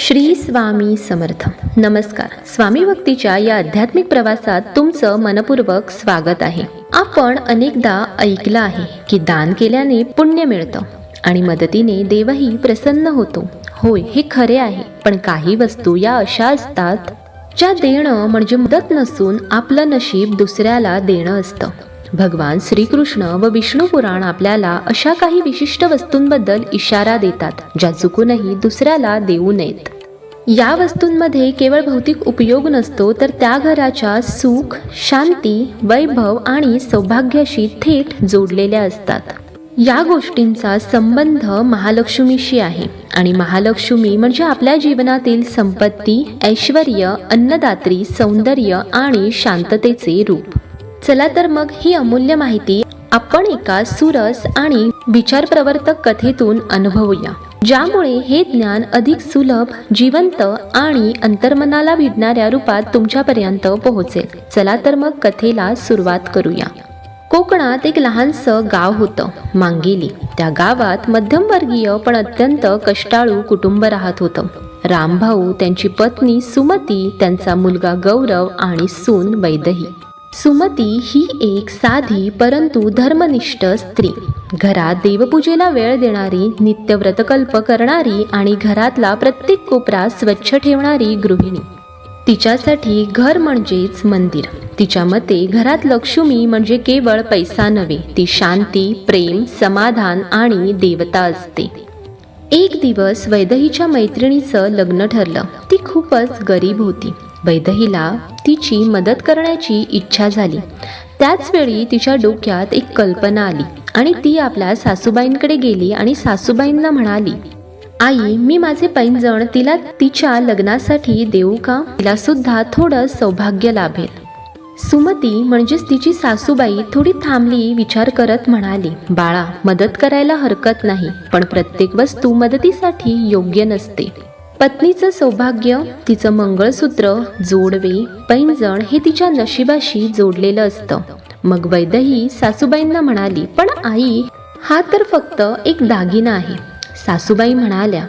श्री स्वामी समर्थ. नमस्कार. स्वामी भक्तीच्या या आध्यात्मिक प्रवासात तुमचं मनपूर्वक स्वागत आहे. आपण अनेकदा ऐकलं आहे की दान केल्याने पुण्य मिळतं आणि मदतीने देवही प्रसन्न होतो. होय हे खरे आहे पण काही वस्तू या अशा असतात ज्या देणं म्हणजे मदत नसून आपलं नशीब दुसऱ्याला देणं असतं. भगवान श्रीकृष्ण व विष्णू पुराण आपल्याला अशा काही विशिष्ट वस्तूंबद्दल इशारा देतात ज्या चुकूनही दुसऱ्याला देऊ नयेत. या वस्तूंमध्ये केवळ भौतिक उपयोग नसतो तर त्या घराच्या सुख शांती वैभव आणि सौभाग्याशी थेट जोडलेल्या असतात. या गोष्टींचा संबंध महालक्ष्मीशी आहे आणि महालक्ष्मी म्हणजे आपल्या जीवनातील संपत्ती ऐश्वर अन्नदात्री सौंदर्य आणि शांततेचे रूप. चला तर मग ही अमूल्य माहिती आपण एका सुरस आणि विचार प्रवर्तक कथेतून अनुभवूया. ज्यामुळे हे ज्ञान अधिक सुलभ जिवंत आणि अंतर्मनाला भिडणाऱ्या रूपात तुमच्यापर्यंत पोहोचेल. चला तर मग कथेला सुरुवात करूया. कोकणात एक लहानसं गाव होतं मांगेली. त्या गावात मध्यमवर्गीय पण अत्यंत कष्टाळू कुटुंब राहत होतं. रामभाऊ त्यांची पत्नी सुमती त्यांचा मुलगा गौरव आणि सून वैदही. सुमती ही एक साधी परंतु धर्मनिष्ठ स्त्री. घरात देवपूजेला वेळ देणारी नित्यव्रतकल्प करणारी आणि घरातला प्रत्येक कोपरा स्वच्छ ठेवणारी गृहिणी. तिच्यासाठी घर म्हणजेच मंदिर. तिच्या मते घरात लक्ष्मी म्हणजे केवळ पैसा नव्हे ती शांती प्रेम समाधान आणि देवता असते. एक दिवस वैदहीच्या मैत्रिणीचं लग्न ठरलं. ती खूपच गरीब होती. वैदहीला तिची मदत करण्याची इच्छा झाली. त्याचवेळी तिच्या डोक्यात एक कल्पना आली आणि ती आपल्या सासूबाईंकडे गेली आणि सासूबाईंना म्हणाली आई मी माझे पैंजण तिला तिच्या लग्नासाठी देऊ का? तिला सुद्धा थोडं सौभाग्य लाभेल. सुमती म्हणजेच तिची सासूबाई थोडी थांबली विचार करत म्हणाली बाळा मदत करायला हरकत नाही पण प्रत्येक वस्तू मदतीसाठी योग्य नसते. पत्नीचं सौभाग्य तिचं मंगळसूत्र जोडवे पैंजण हे तिच्या नशिबाशी जोडलेलं असतं. मग वैदही सासूबाईंना म्हणाली पण आई हा तर फक्त एक दागिना आहे. सासूबाई म्हणाल्या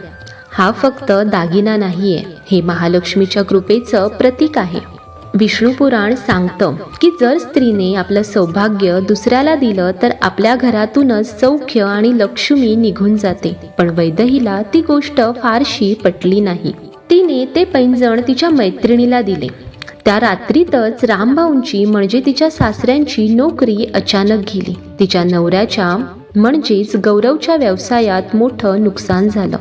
हा फक्त दागिना नाहीये. हे महालक्ष्मीच्या कृपेचं प्रतीक आहे. विष्णू पुराण सांगतं की जर स्त्रीने आपलं सौभाग्य दुसऱ्याला दिलं तर आपल्या घरातूनच सौख्य आणि लक्ष्मी निघून जाते. पण वैदहीला ती गोष्ट फारशी पटली नाही. तिने ते पैंजण तिच्या मैत्रिणीला दिले. त्या रात्रीतच रामभाऊंची म्हणजे तिच्या सासऱ्यांची नोकरी अचानक गेली. तिच्या नवऱ्याच्या म्हणजेच गौरवच्या व्यवसायात मोठं नुकसान झालं.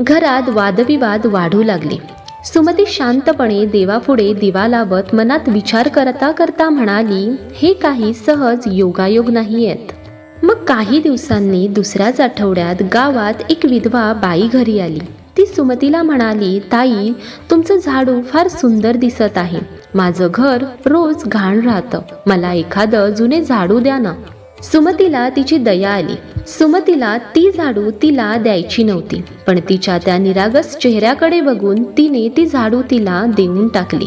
घरात वादविवाद वाढू लागले. सुमती शांतपणे देवापुढे दिवा लावत मनात विचार करता करता म्हणाली हे काही सहज योगायोग नाही आहेत मग काही दिवसांनी दुसऱ्याच आठवड्यात गावात एक विधवा बाई घरी आली. ती सुमतीला म्हणाली ताई तुमचं झाडू फार सुंदर दिसत आहे. माझं घर रोज घाण राहतं. मला एखादं जुने झाडू द्या ना. सुमतीला तिची दया आली. सुमतीला ती झाडू तिला द्यायची नव्हती. पण तिच्या त्या निरागस चेहऱ्याकडे बघून तिने ती झाडू तिला देऊन टाकली.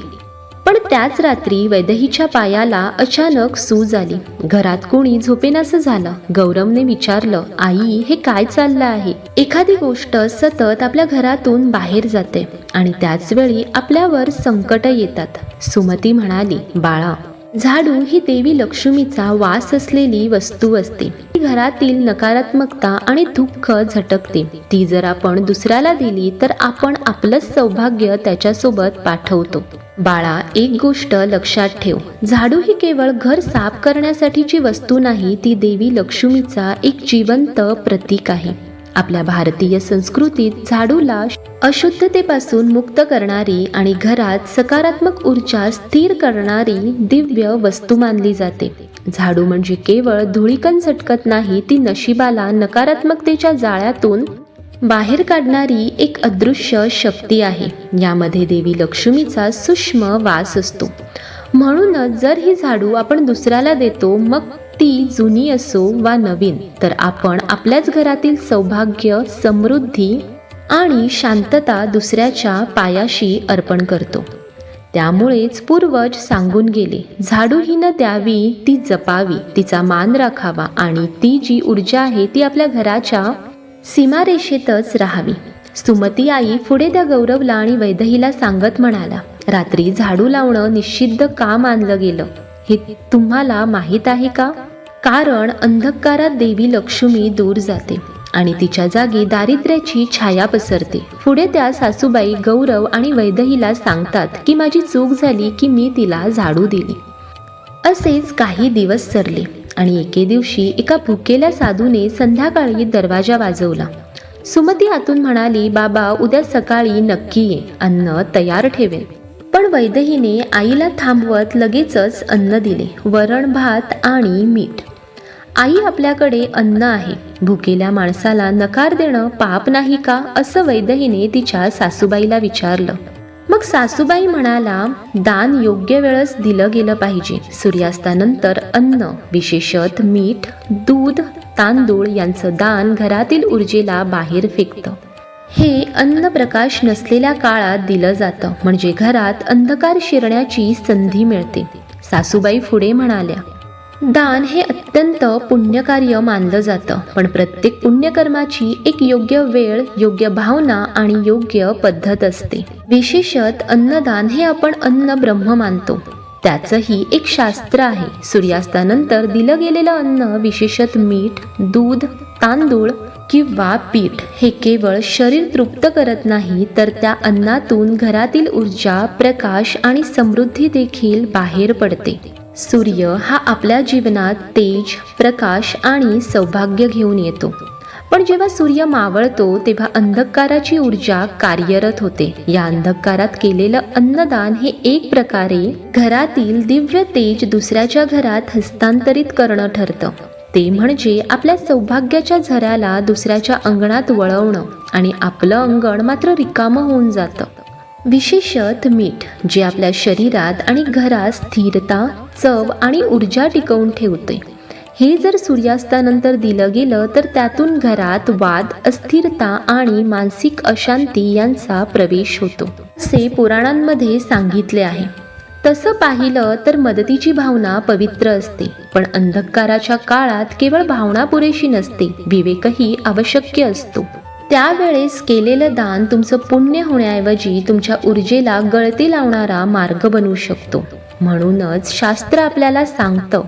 पण त्याच रात्री वैदहीच्या पायाला अचानक सूज आली. घरात कोणी झोपेनासं झालं. गौरवने विचारलं आई हे काय चाललं आहे? एखादी गोष्ट सतत आपल्या घरातून बाहेर जाते आणि त्याच वेळी आपल्यावर संकट येतात. सुमती म्हणाली बाळा झाडू ही देवी लक्ष्मीचा वास असलेली वस्तू असते. ती घरातील नकारात्मकता आणि दुःख झटकते. ती जर आपण दुसऱ्याला दिली तर आपण आपलंच सौभाग्य त्याच्यासोबत पाठवतो. बाळा एक गोष्ट लक्षात ठेव. झाडू ही केवळ घर साफ करण्यासाठीची वस्तू नाही ती देवी लक्ष्मीचा एक जिवंत प्रतीक आहे. आपल्या भारतीय संस्कृतीत झाडूला अशुद्धतेपासून मुक्त करणारी आणि घरात सकारात्मक ऊर्जा स्थिर करणारी दिव्य वस्तू मानली जाते. झाडू म्हणजे केवळ धुळीकण चटकत नाही ती नशिबाला नकारात्मकतेच्या जाळ्यातून बाहेर काढणारी एक अदृश्य शक्ती आहे. यामध्ये देवी लक्ष्मीचा सूक्ष्म वास असतो. म्हणूनच जर ही झाडू आपण दुसऱ्याला देतो मग ती जुनी असो वा नवीन तर आपण आपल्याच घरातील सौभाग्य समृद्धी आणि शांतता दुसऱ्याच्या पायाशी अर्पण करतो. त्यामुळेच पूर्वज सांगून गेले झाडू ही न द्यावी ती जपावी तिचा मान राखावा आणि ती जी ऊर्जा आहे ती आपल्या घराच्या सीमारेषेतच राहावी. सुमती आई पुढे त्या गौरवला आणि वैदहीला सांगत म्हणाला रात्री झाडू लावणं निश्चिद्ध काम आणलं गेलं? हे तुम्हाला माहीत आहे का? कारण अंधकारात देवी लक्ष्मी दूर जाते आणि तिच्या जागी दारिद्र्याची छाया पसरते. पुढे त्या सासूबाई गौरव आणि वैदहीला सांगतात की माझी चूक झाली की मी तिला झाडू दिली. असेच काही दिवस सरले आणि एके दिवशी एका भुकेल्या साधूने संध्याकाळी दरवाजा वाजवला. सुमती आतून म्हणाली बाबा उद्या सकाळी नक्की ये अन्न तयार ठेवेल पण वैदहीने आईला थांबवत लगेचच अन्न दिले. वरण भात आणि मीठ. आई आपल्याकडे अन्न आहे. भुकेल्या माणसाला नकार देणं पाप नाही का असं वैदहीने तिच्या सासूबाईला विचारलं. मग सासूबाई म्हणाला दान योग्य वेळेस दिलं गेलं पाहिजे. सूर्यास्तानंतर अन्न विशेषत मीठ दूध तांदूळ यांचं दान घरातील ऊर्जेला बाहेर फेकतं. हे अन्न प्रकाश नसलेल्या काळात दिलं जातं. म्हणजे घरात अंधकार शिरण्याची संधी मिळते. सासूबाई पुढे म्हणाल्या दान हे अत्यंत पुण्यकार्य मानलं जातं. पण प्रत्येक पुण्यकर्माची एक योग्य वेळ योग्य भावना आणि योग्य पद्धत असते. विशेषत अन्नदान हे आपण अन्न ब्रह्म मानतो. त्याचंही एक शास्त्र आहे. सूर्यास्तानंतर दिलं गेलेलं अन्न विशेषत मीठ दूध तांदूळ किंवा पीठ हे केवळ शरीर तृप्त करत नाही तर त्या अन्नातून घरातील ऊर्जा प्रकाश आणि समृद्धी देखील बाहेर पडते. सूर्य हा आपल्या जीवनात तेज प्रकाश आणि सौभाग्य घेऊन येतो. पण जेव्हा सूर्य मावळतो तेव्हा अंधकाराची ऊर्जा कार्यरत होते. या अंधकारात केलेलं अन्नदान हे एक प्रकारे घरातील दिव्य तेज दुसऱ्याच्या घरात हस्तांतरित करणं ठरतं. ते म्हणजे आपल्या सौभाग्याच्या झऱ्याला दुसऱ्याच्या अंगणात वळवणं आणि आपलं अंगण मात्र रिकामं होऊन जातं. विशेषत मीठ जे आपल्या शरीरात आणि घरात स्थिरता चव आणि ऊर्जा टिकवून ठेवते. हे जर सूर्यास्तानंतर दिलं गेलं तर त्यातून घरात वाद अस्थिरता आणि मानसिक अशांती यांचा प्रवेश होतो. असे पुराणांमध्ये सांगितले आहे. तसं पाहिलं तर मदतीची भावना पवित्र असते. पण अंधकाराच्या काळात केवळ भावना पुरेशी नसते विवेकही आवश्यक असतो. त्यावेळेस केलेलं दान तुमचं पुण्य होण्याऐवजी तुमच्या ऊर्जेला गळती लावणारा मार्ग बनू शकतो. म्हणूनच शास्त्र आपल्याला सांगतं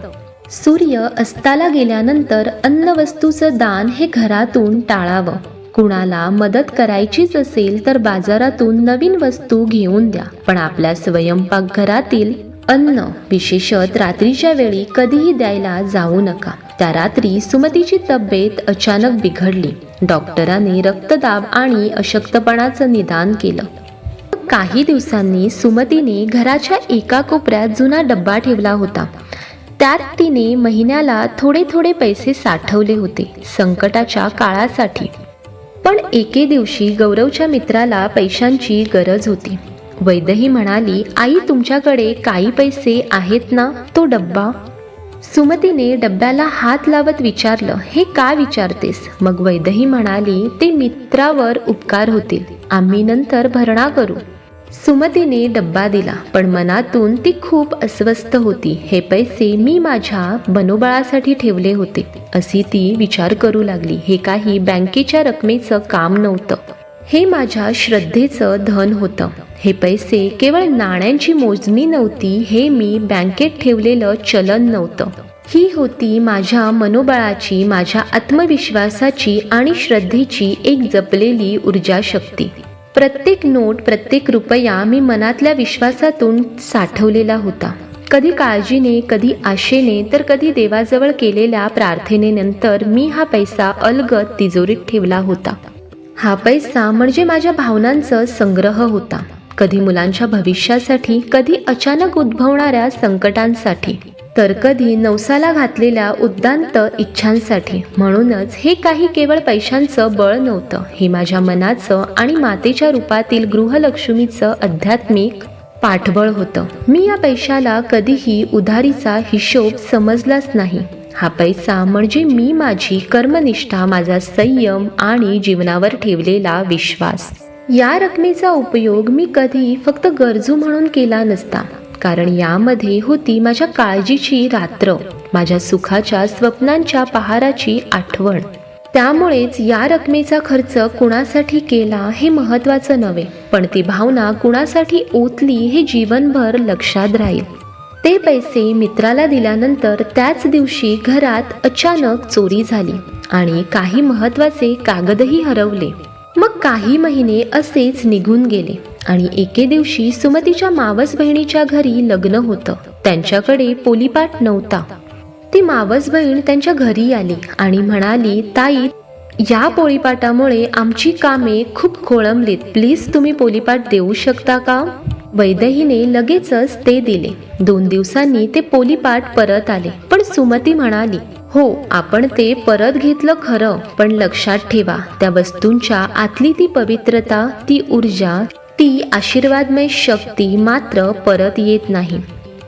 सूर्य अस्ताला गेल्यानंतर अन्नवस्तूचं दान हे घरातून टाळावं. कुणाला मदत करायचीच असेल तर बाजारातून नवीन वस्तू घेऊन द्या. पण आपल्या स्वयंपाकघरातील अन्न विशेषत रात्रीच्या वेळी कधीही द्यायला जाऊ नका. त्या रात्री सुमतीची तब्येत अचानक बिघडली. डॉक्टरांनी रक्तदाब आणि अशक्तपणाचं निदान केलं. काही दिवसांनी सुमतीने घराच्या एका कोपऱ्यात जुना डब्बा ठेवला होता. त्यात तिने महिन्याला थोडे थोडे पैसे साठवले होते संकटाच्या काळासाठी. पण एके दिवशी गौरवच्या मित्राला पैशांची गरज होती. वैदही म्हणाली आई तुमच्याकडे काही पैसे आहेत ना? तो डब्बा. सुमतीने डब्याला हात लावत विचारलं हे का विचारतेस? मग वैदही म्हणाली ते मित्रावर उपकार होतील. आम्ही नंतर भरणा करू. सुमतीने डब्बा दिला पण मनातून ती खूप अस्वस्थ होती. हे पैसे मी माझ्या मनोबळासाठी ठेवले होते अशी ती विचार करू लागली. हे काही बँकेच्या रकमेचं काम नव्हतं. हे माझ्या श्रद्धेचं धन होतं. हे पैसे केवळ नाण्यांची मोजणी नव्हती हे मी बँकेत ठेवलेलं चलन नव्हतं. ही होती माझ्या मनोबळाची माझ्या आत्मविश्वासाची आणि श्रद्धेची एक जपलेली ऊर्जा शक्ती प्रत्येक नोट प्रत्येक रुपया मी मनातल्या विश्वासातून साठवलेला होता. कधी काळजीने कधी आशेने तर कधी देवाजवळ केलेल्या प्रार्थनेनंतर मी हा पैसा अलगद तिजोरीत ठेवला होता. हा पैसा म्हणजे माझ्या भावनांचा संग्रह होता. कधी मुलांच्या भविष्यासाठी कधी अचानक उद्भवणाऱ्या संकटांसाठी. तर कधी नवसाला घातलेल्या उद्दांत इच्छांसाठी. म्हणूनच हे काही केवळ पैशांचं बळ नव्हतं. हे माझ्या मनाचं आणि मातेच्या रूपातील गृहलक्ष्मीचं आध्यात्मिक पाठबळ होतं. मी या पैशाला कधीही उधारीचा हिशोब समजलाच नाही. हा पैसा म्हणजे मी माझी कर्मनिष्ठा माझा संयम आणि जीवनावर ठेवलेला विश्वास. या रकमेचा उपयोग मी कधी फक्त गरजू म्हणून केला नसता. कारण यामध्ये होती माझ्या काळजीची रात्र माझ्या सुखाच्या स्वप्नांच्या पहाराची आठवण. त्यामुळेच या रकमेचा खर्च कुणासाठी केला हे महत्वाचं नव्हे पण ती भावना कुणासाठी ओतली हे जीवनभर लक्षात राहील. ते पैसे मित्राला दिल्यानंतर त्याच दिवशी घरात अचानक चोरी झाली आणि काही महत्त्वाचे कागदही हरवले. मग काही महिने असेच निघून गेले. आणि एके दिवशी सुमतीच्या मावस बहिणीच्या घरी लग्न होतं. त्यांच्याकडे पोलीपाट नव्हता. ती मावस बहीण त्यांच्या घरी आली आणि म्हणाली ताई या पोळीपाटामुळे आमची कामे खूप खोळंबलीत. प्लीज तुम्ही पोलीपाट देऊ शकता का? वैदहीने लगेचच ते दिले. दोन दिवसांनी ते पोलीपाट परत आले. पण सुमती म्हणाली हो आपण ते परत घेतलं खरं पण लक्षात ठेवा त्या वस्तूंच्या आतली ती पवित्रता ती ऊर्जा ती आशीर्वादमय शक्ती मात्र परत येत नाही.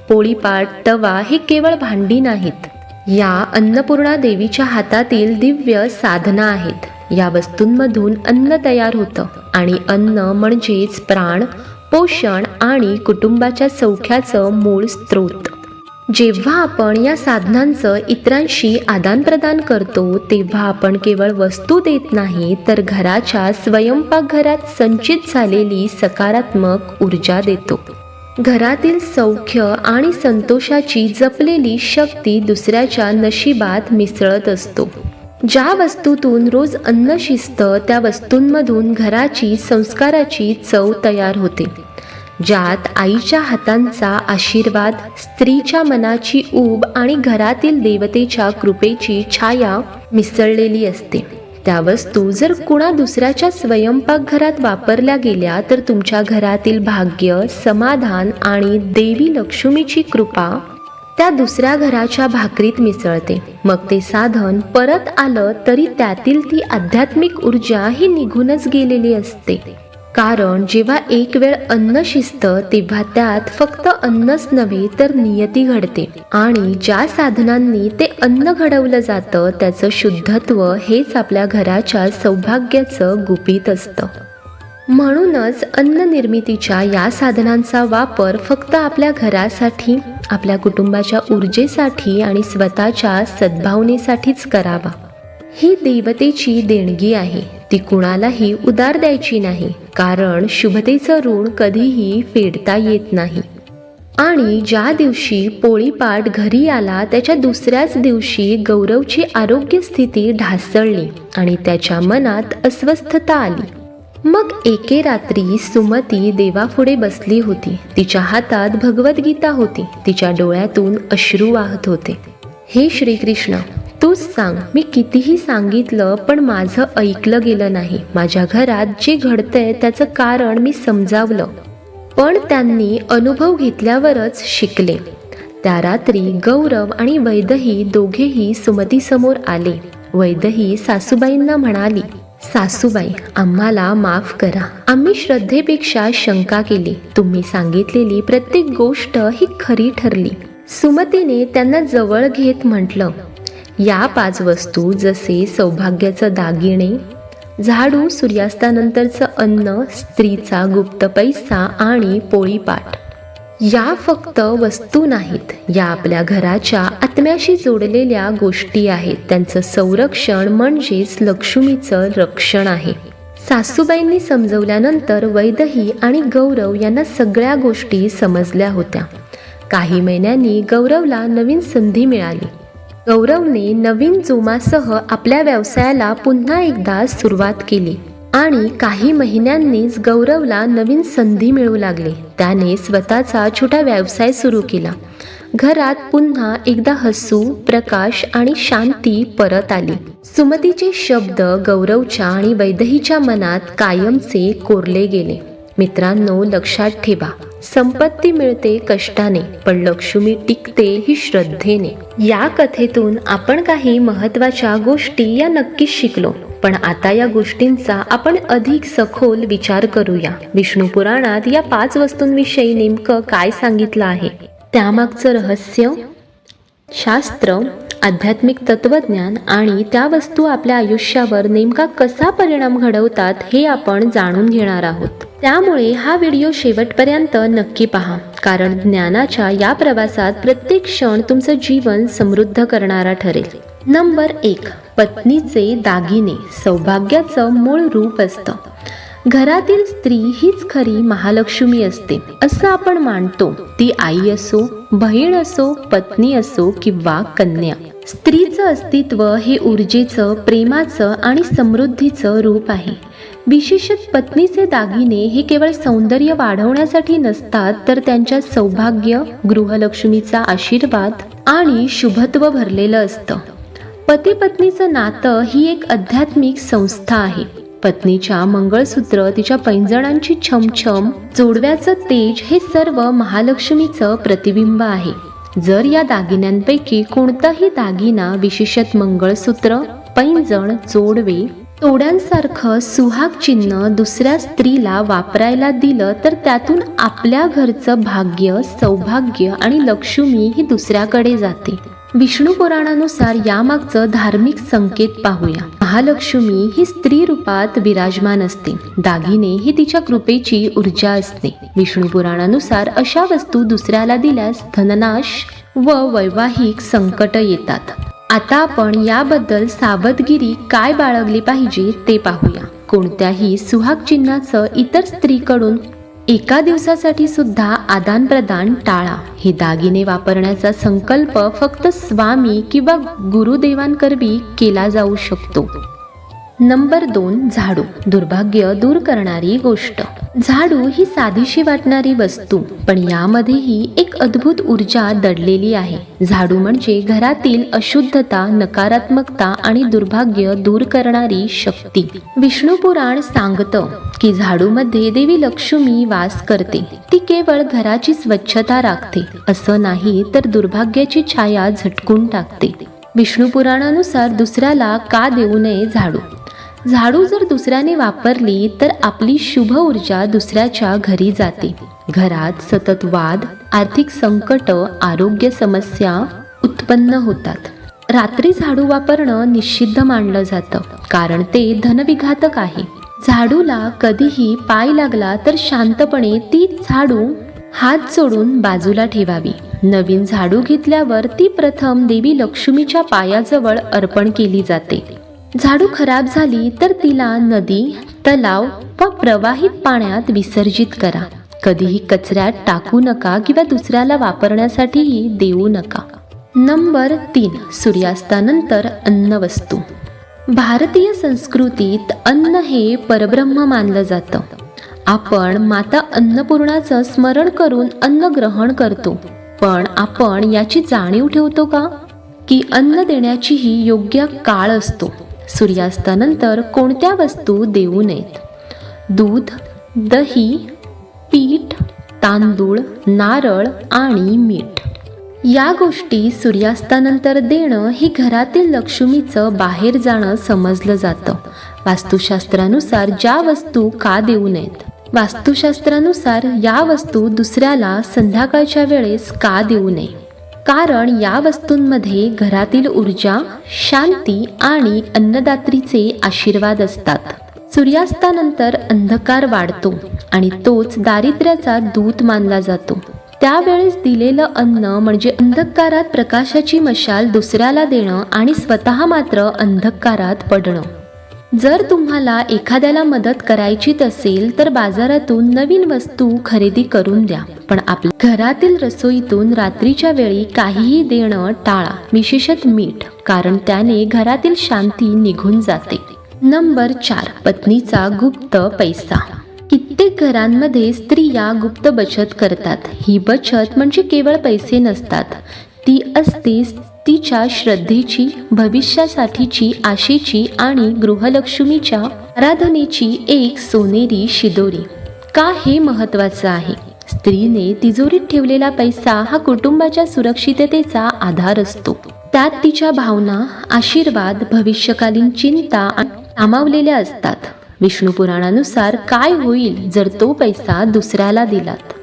पोळीपाट तवा हे केवळ भांडी नाहीत. या अन्नपूर्णा देवीच्या हातातील दिव्य साधना आहेत. या वस्तूंमधून अन्न तयार होतं आणि अन्न म्हणजेच प्राण पोषण आणि कुटुंबाच्या सौख्याचं मूळ स्रोत. जेव्हा आपण या साधनांचं इतरांशी आदानप्रदान करतो तेव्हा आपण केवळ वस्तू देत नाही तर घराच्या स्वयंपाकघरात संचित झालेली सकारात्मक ऊर्जा देतो. घरातील सौख्य आणि संतोषाची जपलेली शक्ती दुसऱ्याच्या नशिबात मिसळत असतो. ज्या वस्तूतून रोज अन्न शिस्त त्या वस्तूंमधून घराची संस्काराची चव तयार होते. ज्यात आईच्या हातांचा आशीर्वाद स्त्रीच्या मनाची ऊब आणि घरातील देवतेच्या कृपेची छाया मिसळलेली असते. त्या वस्तू जर कुणा दुसऱ्याच्या स्वयंपाकघरात वापरल्या गेल्या तर तुमच्या घरातील भाग्य समाधान आणि देवी लक्ष्मीची कृपा त्या दुसऱ्या घराच्या भाकरीत मिसळते. मग ते साधन परत आलं तरी त्यातील ती आध्यात्मिक ऊर्जा ही निघूनच गेलेली असते. कारण जेव्हा एक वेळ अन्न शिजतं तेव्हा त्यात फक्त अन्नच नव्हे तर नियती घडते. आणि ज्या साधनांनी ते अन्न घडवलं जातं त्याचं शुद्धत्व हेच आपल्या घराच्या सौभाग्याचं गुपित असतं. म्हणूनच अन्न निर्मितीच्या या साधनांचा वापर फक्त आपल्या घरासाठी आपल्या कुटुंबाच्या ऊर्जेसाठी आणि स्वतःच्या सद्भावनेसाठीच करावा. ही देवतेची देणगी आहे. ती कुणालाही उदार द्यायची नाही. कारण शुभतेचं ऋण कधीही फेडता येत नाही. आणि ज्या दिवशी पोळीपाट घरी आला त्याच्या दुसऱ्याच दिवशी गौरवची आरोग्य स्थिती ढासळली आणि त्याच्या मनात अस्वस्थता आली. मग एके रात्री सुमती देवापुढे बसली होती. तिच्या हातात भगवद्गीता होती. तिच्या डोळ्यातून अश्रू वाहत होते. हे श्रीकृष्ण तूच सांग. मी कितीही सांगितलं पण माझं ऐकलं गेलं नाही. माझ्या घरात जे घडतंय त्याचं कारण मी समजावलं. पण त्यांनी अनुभव घेतल्यावरच शिकले. त्या रात्री गौरव आणि वैदही दोघेही सुमतीसमोर आले. वैदही सासूबाईंना म्हणाली सासूबाई आम्हाला माफ करा. आम्ही श्रद्धेपेक्षा शंका केली. तुम्ही सांगितलेली प्रत्येक गोष्ट ही खरी ठरली. सुमतीने त्यांना जवळ घेत म्हटलं या पाच वस्तू जसे सौभाग्याचं दागिने झाडू सूर्यास्तानंतरचं अन्न स्त्रीचा गुप्त पैसा आणि पोळीपाट या फक्त वस्तू नाहीत या आपल्या घराच्या आत्म्याशी जोडलेल्या गोष्टी आहेत. त्यांचं संरक्षण म्हणजेच लक्ष्मीचं रक्षण आहे. सासूबाईंनी समजवल्यानंतर वैदही आणि गौरव यांना सगळ्या गोष्टी समजल्या होत्या. काही महिन्यांनी गौरवला नवीन संधी मिळाली. गौरवने नवीन जोमासह आपल्या व्यवसायाला पुन्हा एकदा सुरुवात केली आणि काही महिन्यांनीच गौरवला नवीन संधी मिळू लागली. त्याने स्वतःचा छोटा व्यवसाय सुरू केला. घरात पुन्हा एकदा हसू प्रकाश आणि शांती परत आली. सुमतीचे शब्द गौरवच्या आणि वैदहीच्या मनात कायमचे कोरले गेले. मित्रांनो लक्षात ठेवा संपत्ती मिळते कष्टाने पण लक्ष्मी टिकते ही श्रद्धेने. या कथेतून आपण काही महत्त्वाच्या गोष्टी या नक्कीच शिकलो पण आता या गोष्टींचा आपण अधिक सखोल विचार करूया. विष्णू पुराणात या पाच वस्तूंविषयी नेमकं काय सांगितलं आहे? त्यामागचं रहस्य? शास्त्र? आध्यात्मिक तत्वज्ञान आणि त्या वस्तू आपल्या आयुष्यावर नेमका कसा परिणाम घडवतात हे आपण जाणून घेणार आहोत. त्यामुळे हा व्हिडिओ शेवटपर्यंत नक्की पहा कारण ज्ञानाच्या या प्रवासात प्रत्येक क्षण तुमचं जीवन समृद्ध करणारा ठरेल. नंबर एक पत्नीचे दागिने सौभाग्याचं मूळ रूप असतं. घरातील स्त्री हीच खरी महालक्ष्मी असते असं आपण मानतो. ती आई असो बहीण असो पत्नी असो किंवा कन्या. स्त्रीचं अस्तित्व हे ऊर्जेचं प्रेमाचं आणि समृद्धीचं रूप आहे. विशेषत पत्नीचे दागिने हे केवळ सौंदर्य वाढवण्यासाठी नसतात तर त्यांच्या सौभाग्य गृहलक्ष्मीचा आशीर्वाद आणि शुभत्व भरलेलं असतं. पती पत्नीचं नातं ही एक आध्यात्मिक संस्था आहे. पत्नीच्या मंगळसूत्र तिच्या पैंजणांची छमछम जोडव्याचं तेज हे सर्व महालक्ष्मीचं प्रतिबिंब आहे. जर या दागिन्यांपैकी कोणताही दागिना विशेषत मंगळसूत्र पैंजण जोडवे तोड्यांसारखं सुहाग चिन्ह दुसऱ्या स्त्रीला वापरायला दिलं तर त्यातून आपल्या घरचं भाग्य सौभाग्य आणि लक्ष्मी ही दुसऱ्याकडे जाते. विष्णू पुराणानुसार यामागचं धार्मिक संकेत पाहूया. महालक्ष्मी ही स्त्री रूपात विराजमान असते. दागिने ही तिच्या कृपेची ऊर्जा असते. विष्णू पुराणानुसार अशा वस्तू दुसऱ्याला दिल्यास धननाश व वैवाहिक संकट येतात. आता आपण याबद्दल सावधगिरी काय बाळगली पाहिजे ते पाहूया. कोणत्याही सुहाग चिन्हाचं इतर स्त्रीकडून एका दिवसासाठी सुद्धा आदानप्रदान टाळा. हे दागिने वापरण्याचा संकल्प फक्त स्वामी किंवा गुरुदेवांकरवी केला जाऊ शकतो. नंबर दोन झाडू. दुर्भाग्य दूर करणारी गोष्ट. झाडू ही साधीशी वाटणारी वस्तू पण यामध्येही एक अद्भुत ऊर्जा दडलेली आहे. झाडू म्हणजे घरातील अशुद्धता नकारात्मकता आणि दुर्भाग्य दूर करणारी शक्ती. विष्णू पुराण सांगतं की झाडूमध्ये देवी लक्ष्मी वास करते. ती केवळ घराची स्वच्छता राखते. असं नाही तर दुर्भाग्याची छाया झटकून टाकते. विष्णू पुराणानुसार दुसऱ्याला का देऊ नये झाडू? झाडू जर दुसऱ्याने वापरली तर आपली शुभ ऊर्जा दुसऱ्याच्या घरी जाते. घरात सतत वाद आर्थिक संकट आरोग्य समस्या उत्पन्न होतात. रात्री झाडू वापरणं निषिद्ध मानलं जातं कारण ते धनविघातक आहे. झाडूला कधीही पाय लागला तर शांतपणे ती झाडू हात जोडून बाजूला ठेवावी. नवीन झाडू घेतल्यावर ती प्रथम देवी लक्ष्मीच्या पायाजवळ अर्पण केली जाते. झाडू खराब झाली तर तिला नदी तलाव व प्रवाहित पाण्यात विसर्जित करा. कधीही कचऱ्यात टाकू नका किंवा दुसऱ्याला वापरण्यासाठीही देऊ नका. नंबर तीन सूर्यास्तानंतर अन्नवस्तू. भारतीय संस्कृतीत अन्न हे परब्रह्म मानलं जातं. आपण माता अन्नपूर्णाचं स्मरण करून अन्न ग्रहण करतो. पण आपण याची जाणीव ठेवतो का? की अन्न देण्याचीही योग्य काळ असतो. सूर्यास्तानंतर कोणत्या वस्तू देऊ नयेत? दूध दही पीठ तांदूळ नारळ आणि मीठ. या गोष्टी सूर्यास्तानंतर देणं हे घरातील लक्ष्मीचं बाहेर जाणं समजलं जातं. वास्तुशास्त्रानुसार ज्या वस्तू का देऊ नयेत? वास्तुशास्त्रानुसार या वस्तू दुसऱ्याला संध्याकाळच्या वेळेस का देऊ नये? कारण या वस्तूंमध्ये घरातील ऊर्जा शांती आणि अन्नदात्रीचे आशीर्वाद असतात. सूर्यास्तानंतर अंधकार वाढतो आणि तोच दारिद्र्याचा दूत मानला जातो. त्यावेळेस दिलेलं अन्न म्हणजे अंधकारात प्रकाशाची मशाल दुसऱ्याला देणं आणि स्वतः मात्र अंधकारात पडणं. जर तुम्हाला एखाद्याला मदत करायची असेल तर बाजारातून नवीन वस्तू खरेदी करून द्या. पण आपल्या घरातील रसोईतून रात्रीच्या वेळी काहीही देणं टाळा विशेषत मीठ कारण त्याने घरातील शांती निघून जाते. नंबर चार पत्नीचा गुप्त पैसा. कित्येक घरांमध्ये स्त्रिया गुप्त बचत करतात. ही बचत म्हणजे केवळ पैसे नसतात. ती असते तिच्या श्रद्धेची भविष्यासाठीची आशेची आणि गृहलक्ष्मीच्या आराधनेची एक सोनेरी शिदोरी. का हे महत्वाचं आहे? स्त्रीने तिजोरीत ठेवलेला पैसा हा कुटुंबाच्या सुरक्षिततेचा आधार असतो. त्यात तिच्या भावना आशीर्वाद भविष्यकालीन चिंता सामावलेल्या असतात. विष्णू पुराणानुसार काय होईल जर तो पैसा दुसऱ्याला दिलात?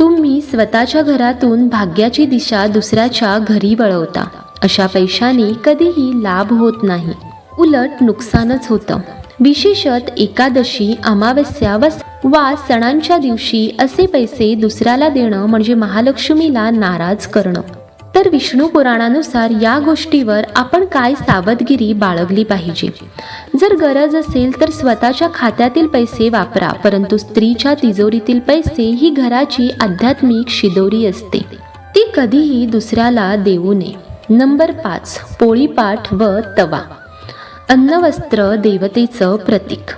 तुम्ही स्वतःच्या घरातून भाग्याची दिशा दुसऱ्याच्या घरी वळवता. अशा पैशाने कधीही लाभ होत नाही. उलट नुकसानच होतं. विशेषत एकादशी अमावस्या व वा सणांच्या दिवशी असे पैसे दुसऱ्याला देणं म्हणजे महालक्ष्मीला नाराज करणं. तर विष्णू पुराणानुसार या गोष्टीवर आपण काय सावधगिरी बाळगली पाहिजे? जर गरज असेल तर स्वतःच्या खात्यातील पैसे वापरा परंतु स्त्रीच्या तिजोरीतील पैसे ही घराची आध्यात्मिक शिदोरी असते. ती कधीही दुसऱ्याला देऊ नये. नंबर पाच पोळीपाठ व तवा. अन्नवस्त्र देवतेचं प्रतीक.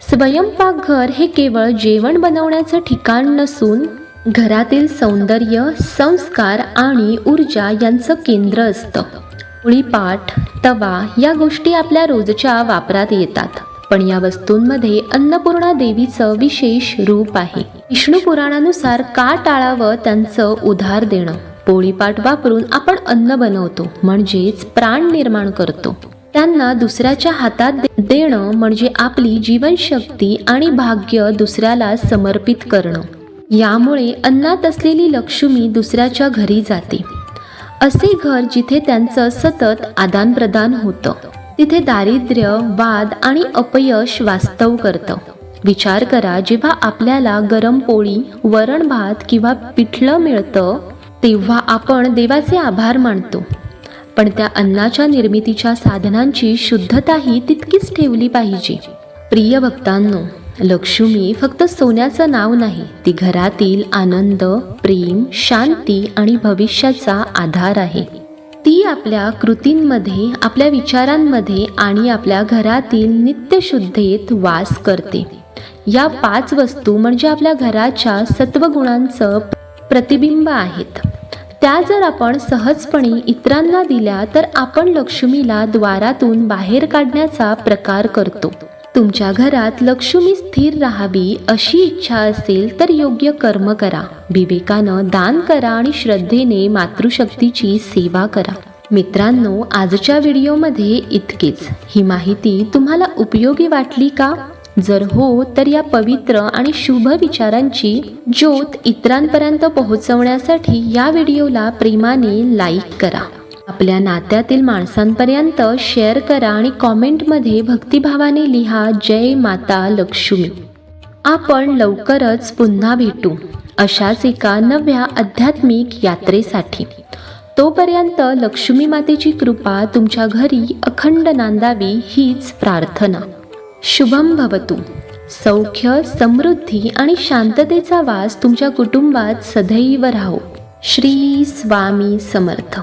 स्वयंपाकघर हे केवळ जेवण बनवण्याचं ठिकाण नसून घरातील सौंदर्य संस्कार आणि ऊर्जा यांचं केंद्र असतं. पोळीपाठ तवा या गोष्टी आपल्या रोजच्या वापरात येतात. पण या वस्तूंमध्ये अन्नपूर्णा देवीचं विशेष रूप आहे. विष्णू पुराणानुसार का टाळावं त्यांचं उधार देणं? पोळीपाठ वापरून आपण अन्न बनवतो म्हणजेच प्राण निर्माण करतो. त्यांना दुसऱ्याच्या हातात देणं म्हणजे आपली जीवनशक्ती आणि भाग्य दुसऱ्याला समर्पित करणं. यामुळे अन्नात असलेली लक्ष्मी दुसऱ्याच्या घरी जाते. असे घर जिथे त्यांचं सतत आदानप्रदान होतं. तिथे दारिद्र्य वाद आणि अपयश वास्तव करतं. विचार करा जेव्हा आपल्याला गरम पोळी वरण भात किंवा पिठलं मिळतं तेव्हा आपण देवाचे आभार मानतो. पण त्या अन्नाच्या निर्मितीच्या साधनांची शुद्धताही तितकीच ठेवली पाहिजे. प्रिय भक्तांनो लक्ष्मी फक्त सोन्याचं नाव नाही ती घरातील आनंद प्रेम शांती आणि भविष्याचा आधार आहे. ती आपल्या कृतींमध्ये आपल्या विचारांमध्ये आणि आपल्या घरातील नित्यशुद्धेत वास करते. या पाच वस्तू म्हणजे आपल्या घराच्या सत्वगुणांचं प्रतिबिंब आहेत. त्या जर आपण सहजपणे इतरांना दिल्या तर आपण लक्ष्मीला द्वारातून बाहेर काढण्याचा प्रकार करतो. तुमच्या घरात लक्ष्मी स्थिर राहावी अशी इच्छा असेल तर योग्य कर्म करा. विवेकानं दान करा आणि श्रद्धेने मातृशक्तीची सेवा करा. मित्रांनो आजच्या व्हिडिओमध्ये इतकेच. ही माहिती तुम्हाला उपयोगी वाटली का? जर हो तर या पवित्र आणि शुभ विचारांची ज्योत इतरांपर्यंत पोहोचवण्यासाठी या व्हिडिओला प्रेमाने लाईक करा. आपल्या नात्यातील माणसांपर्यंत शेअर करा आणि कॉमेंटमध्ये भक्तिभावाने लिहा जय माता लक्ष्मी. आपण लवकरच पुन्हा भेटू अशाच एका नव्या आध्यात्मिक यात्रेसाठी. तोपर्यंत लक्ष्मी मातेची कृपा तुमच्या घरी अखंड नांदावी हीच प्रार्थना. शुभम भवतु. सौख्य समृद्धी आणि शांततेचा वास तुमच्या कुटुंबात सदैव राहो. श्री स्वामी समर्थ.